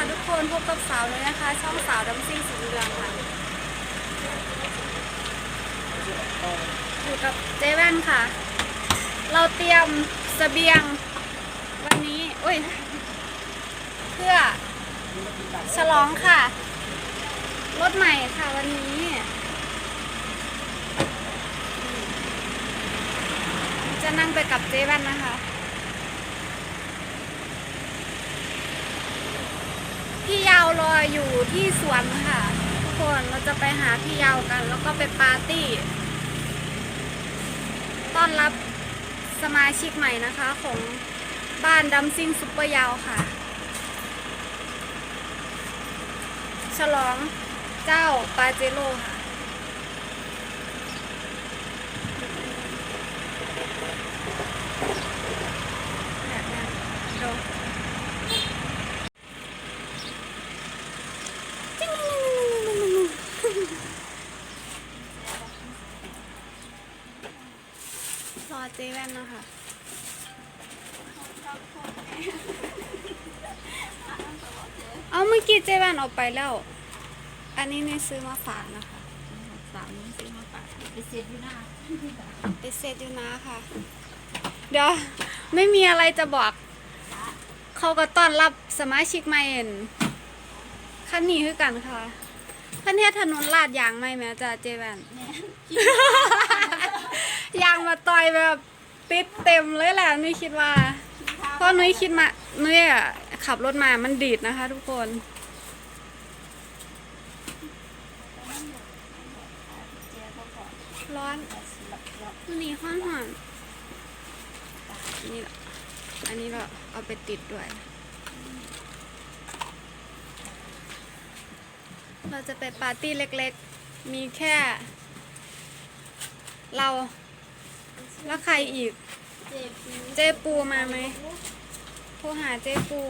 ค่ะทุกคนพบกับสาวเลยนะคะ ช่องสาวดำซิ่งสีเหลืองค่ะ อยู่กับเจแว่นค่ะ เราเตรียมเสบียงวันนี้อุ้ยเพื่อฉลองค่ะ รถใหม่ค่ะวันนี้ จะนั่งไปกับเจแว่นนะคะ พี่ยาว รออยู่ที่สวนค่ะทุกคนเราจะไปหาพี่ยาวกัน แล้วก็ไปปาร์ตี้ ต้อนรับสมาชิกใหม่นะคะ ของบ้านดัมซิ่งซุปเปอร์ยาวค่ะ ฉลองเจ้าปาเจโร่ค่ะแบบนั้นดูจิ้งรอเจแว่นนะคะเอาเมื่อกี้เจแว่นออกไปแล้ว อันนี้นี่ซื้อมาฝากนะคะสามนี้ซื้อมาฝากไปเซ็ตอยู่หน้าไปเซตอยู่นะค่ะ เดี๋ยวไม่มีอะไรจะบอก เขาก็ต้อนรับสมาชิกใหม่เห็นคันนี้คือกันค่ะคันนี้ถนนลาดยางไหมแม่จ้าเจแวนยางมาต่อยแบบ ติดเต็มเลยแหละนุ้ยคิดว่า เพราะนุ้ยคิดมานุ้ยอะขับรถมามันดีดนะคะทุกคน ร้อนนี่ห้อนหอนนี่อันนี้เราเอาไปติดด้วย เราจะไปปาร์ตี้เล็กๆ มีแค่ เรา แล้วใครอีก เจ็บเจปูมาไหมโทรหาเจ๊ปู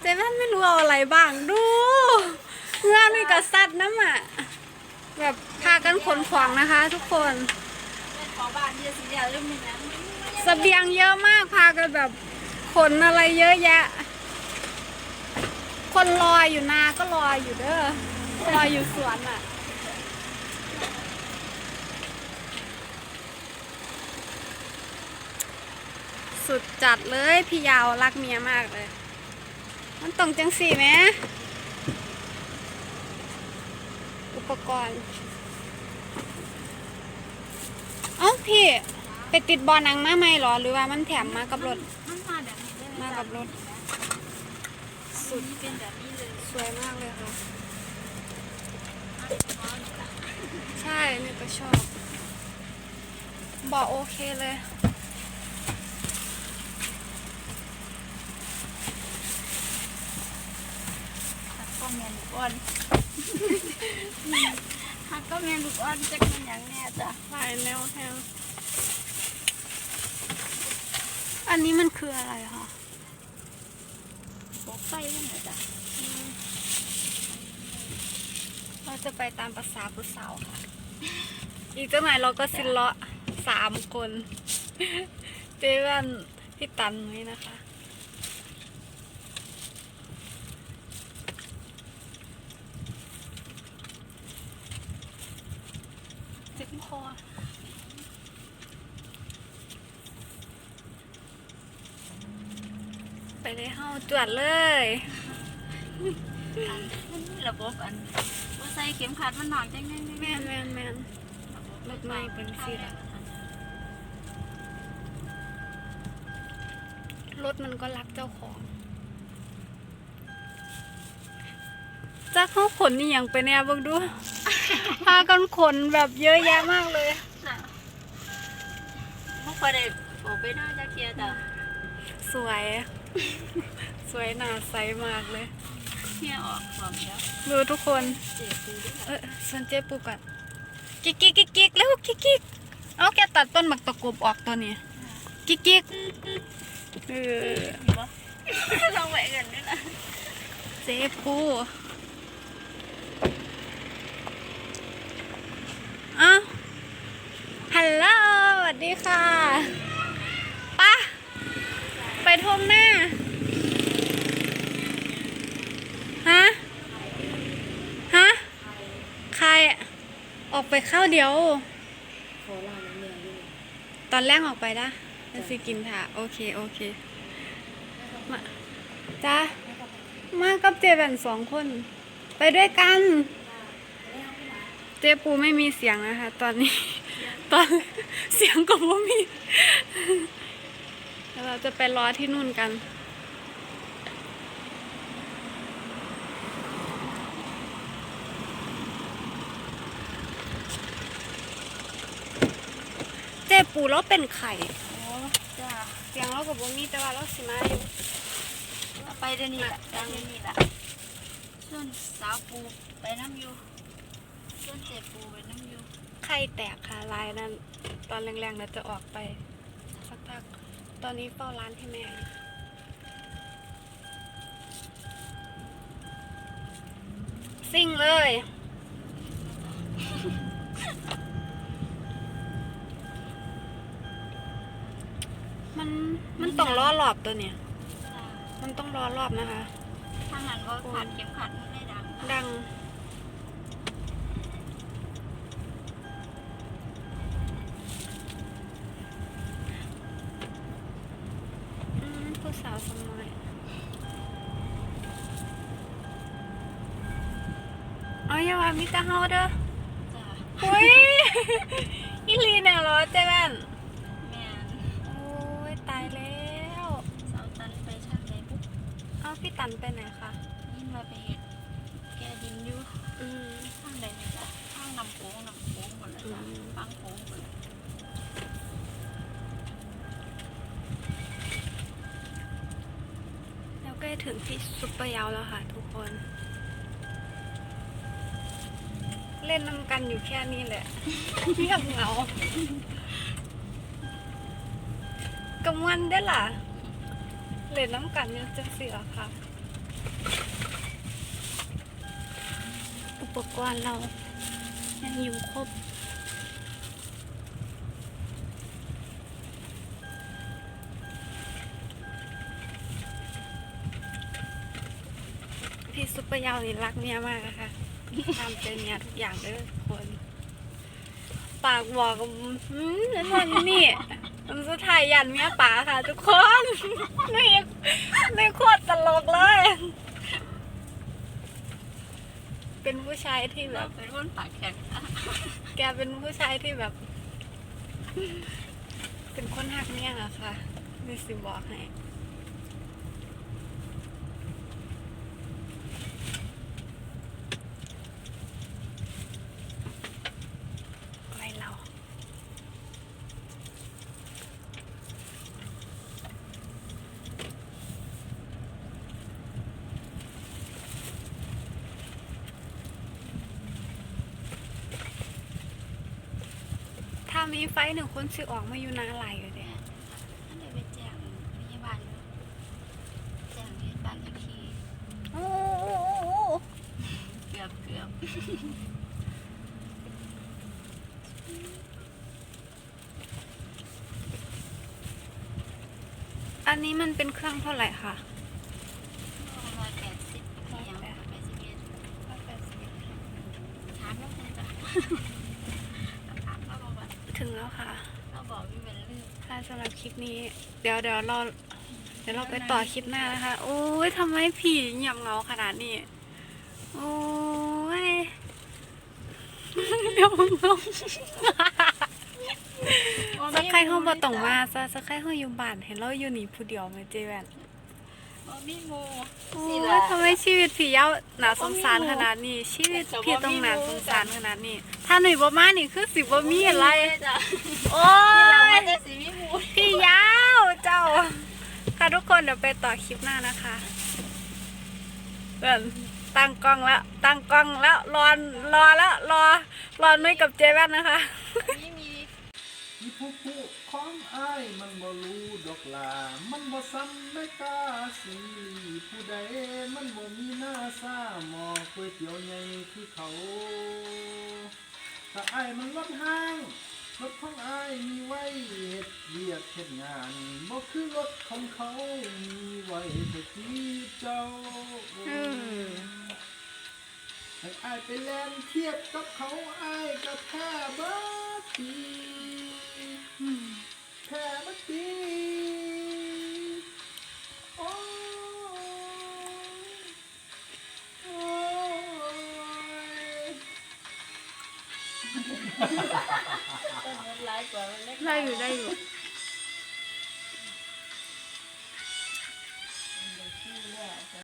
เจ๊แว่นไม่รู้เอาอะไรบ้างดูงานมีกระสัดน้ำอะ แบบพากันขนของนะคะ ทุกคนเล่นขอบ้านเยอะสิเดียวเรื่องนึงนะสเบียงเยอะมากพากันแบบขนอะไรเยอะแยะ คนรอยอยู่นาก็รอยอยู่เด้อ รออยู่สวนอะสุดจัดเลยพี่ยาวรักเมียมากเลย มันต้องจังสี่ไหมอุปกรณ์เอ้าพี่ ไปติดบอลนังมาไหมหรอ หรือว่ามันแถมมากับรถ มันมาแบบนี้เลยมากับรถ สุดเป็นแบบนี้เลย สวยมากเลยค่ะ ใช่นี่ก็ชอบ บอกโอเคเลยก็แมนลูกอ่อนฮักก็แมนลูกอ่อนจักมันอย่างแน่จ้ะหลายแนวแฮงอันนี้มันคืออะไรคะบอกไฟมันเหรอจ้ะ เรา จะไปตามภาษาผู้สาวค่ะ อีกจังไหนเราก็สิเลาะสามคน เจวันพี่ตันนี่นะคะ เจ็บคอไปเลยเฮาจวดเลยมันมีระบบอันว่า ใส่เข็มขัดมันหน่อยจังไงแมนแมนแมนรถใหม่เป็นสีดรถมันก็รักเจ้าของจักเขาขนนี่อย่างไปแน่เบิ่งดูพากันขนแบบเยอะแยะมากเลยจ้ะไม่ค่อยได้ออกไปหน้าจักเทียจ้ะสวย สวยหนาใสมากเลยเทียออกความเดียว ดูทุกคนเจ็บดูด้วยเออสนเจ๊ปูก่อนกิ๊กกิ๊กกิ๊กกิ๊กแล้วกิ๊กกิ๊กเอาแกตัดต้นหมักตะกบออกตัวนี้กิ๊กกิ๊กเออมีปะลองแหวกันด้วยนะเจ๊ปูอ้าวฮัลโหลสวัสดีค่ะปะไปทงหน้า ฮะ ฮะ ใครอะ ออกไปข้าวเดียวโคราชน้ำเมียอยู่นี่ตอนแรกออกไปนะจะสิกินค่ะ โอเค โอเค มาจ้ามากับเจแบนสองคน ไปด้วยกัน เจปูไม่มีเสียงนะคะ ตอนนี้ ตอนเสียงก็ไม่มี แล้วเราจะไปรอที่นู่นกัน ปูเราเป็นไข่โอ้จ้าเสียงเรากับบ่มีแต่ว่าเราสิมาอยู่ไปเดี๋ยวนี้แหละดังเดี๋ยวนี้แหละส่วนสาวปูไปน้ำอยู่ส่วนเจ็บปูไปน้ำอยู่ไข่แตกค่ะลายนั้น ตอนแรงๆเราจะออกไปสักพักตอนนี้เฝ้าร้านให้แม่อยู่ซิ่งเลย มันมันต้องล้อรอบตัวเนี่ยจ้ามันต้องล้อรอบนะคะ ถ้าหันว่าขาดเข็มขัดมันไม่ดังดัง อืมผู้สาวสมัยเอาอย่าว่ามีแต่เฮาเด้อจ้าอุ้ย อีหลีเนี่ยเหรอเจ๊แม่น อาพี่ตันไปไหนคะยิ่งมาไปเห็ดแกดินอยู่อืมข้างใดนี่จ้ะข้างนำโค้งนำโค้งหมดเลยจ้ะอืมฟังโค้งหมดเลยแล้วใกล้ถึงที่ซุปเปอร์เยาว์แล้วค่ะทุกคน เล่นน้ำกันอยู่แค่นี้แหละเงียบเหงา กำวันได้อล่ะ เล่นน้ำกันยังจะเสียค่ะ อุปกรณ์เรายังอยู่ครบพี่ซุปเปอร์เยาวนี่รักเมียมากอะค่ะทำเป็นเมียทุกอย่างเลยคน ปากบอกกับอืมนั่นนนี่ มันสุดท้ายยันเมียป๋าค่ะ ทุกคนนี่นี่โคตรตลกเลย เป็นผู้ชายที่แบเราบ เป็นคนปากแข็งอะแกเป็นผู้ชายที่แบบ เป็นคนหักเนี่ยอะค่ะนี่สิบอกให้ ไว้เรา ถ้า มีไฟหนึ่งคนสิออกมาอยู่นาไหลอยู่เด้อันเดี๋ยวไปแจ้งพยาบาลอยู่แจ้งพยาบาลอีกทีโอ้เกือบเกือบอันนี้มันเป็นเครื่องเท่าไหร่คะ ร้อยแปดสิบเพียงแปดสิบเอ็ดถามแล้วไงจ้ะถามแล้วบอกว่า ถึง แล้วค่ะเราบอกพี่เป็นลืมค่ะสำหรับคลิปนี้ เดี๋ยวเดี๋ยวเราเดี๋ยวเราไปต่อคลิปหน้านะคะ โอ้ยทำไมผีเงียบเหงาขนาดนี้ โอ้ยเงียบเหงาสักใครเขาบ่ต้องมาซะสักใครเขาอยู่บ้านเห็นเราอยู่นี่ผู้เดียวไหมเจแวนบ่ มีโมโอ้สิยล่ะ ทำไมชีวิตผีเย้าหนาสงสารขนาดนี้ ชีวิตพี่ต้องหนาสงสารขนาดนี้ ถ้าหนุ่ยบ่มานี่คือสิบ่มีอะไร จ้ะโอ้ที่เราย ว่าจะสิมีหมูพี่ยาวเจ้า ค่ะทุกคนเดี๋ยวไปต่อคลิปหน้านะคะเอิ่มตั้งกล้องแล้วตั้งกล้องแล้วรอนรอแล้วรอรอนุ้ยกับเจแว่นนะคะ มีมี อีผู้ผู้ของอ้ายมันบ่รู้ดอกลามันบ่ซ้ำไม่กล้าสีผู้ใดมันบ่มีหน้าซ่าหมอก๋วยเตี๋ยวใหญ่คือเขาถ้าอ้ายมันลดห้างรถของอ้ายมีไว้เฮ็ดเวียกเฮ็ดงานบ่คือรถของเขามีไว้เพื่อจีบเจ้าให้อายไปแลนเทียบกับเขาอายก็แค่เบิดปี ได้อยู่ได้อยู่โ